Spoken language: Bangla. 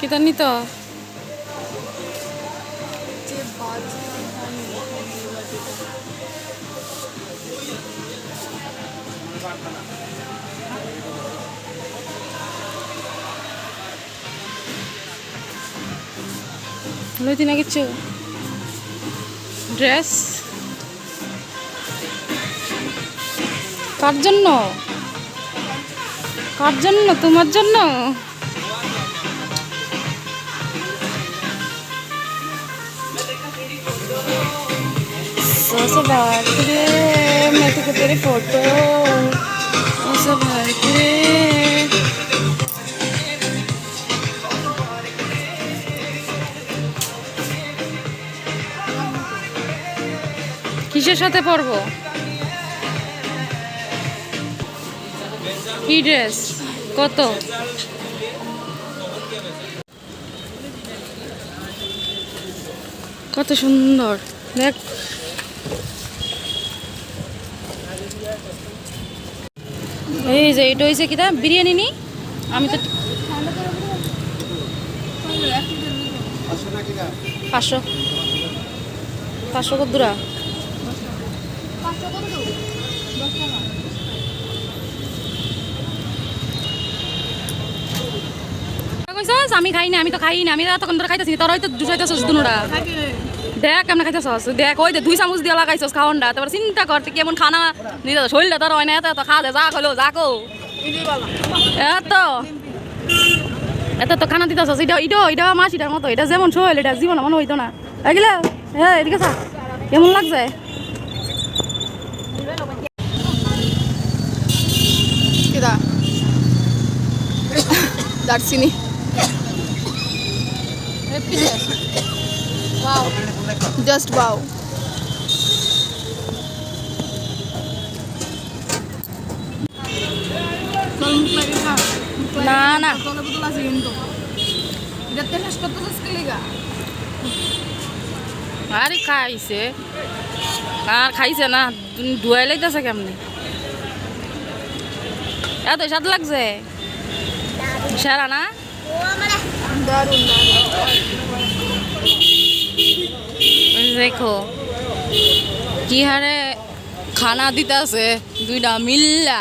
কিতা নিত? লইতি না কিচ্ছু? ড্রেস? কার জন্য? কার জন্য? তোমার জন্য? ಹೊಸ ಬಾಕ್ರೆ ಮತ್ತೆ ಬೇರೆ ಫೋಟೋ ಹೊಸ ಬಾಕ್ರೆ কিসের সাথে পরবো কি ড্রেস কত কত সুন্দর। দেখ। এই যে, এটা হয়েছে কিটা বিরিয়ানি নি? আমি তো পাঁচশো। পাঁচশো কত দূরা? কইছস? আমি খাই না, আমি তো খাই না, আমি তখন ধরে খাইতেছি, তোর হয়তো দুশাইতেছস দুনোটা দেখ কেমন খাইতেছস, দেখ, ওই দুই চামচ দিয়ে লাগাইছস খাওয়ানটা তারপর চিন্তা কর কেমন খানা দিতে শরীরটা তোর হয় না, এত এত খা দে, যা খলো, যা কো এত। এত তো খানা দিতেছস, এটা এটা এটা মাছিটার মতো, এটা যেমন শৈল, এটা জীবন মনে হইতো না। এগুলা হ্যাঁ এদিকে থা কেমন লাগছে? কিরা দারচিনি জাস্ট বাও না আরে খাইছে। আর খাইছে না ধুয়াই লাইতেছে কেমনি? এত স্বাদ লাগছে। সেরা না? দেখো কি হারে খানা দিতেছে দুইটা মিল্লা।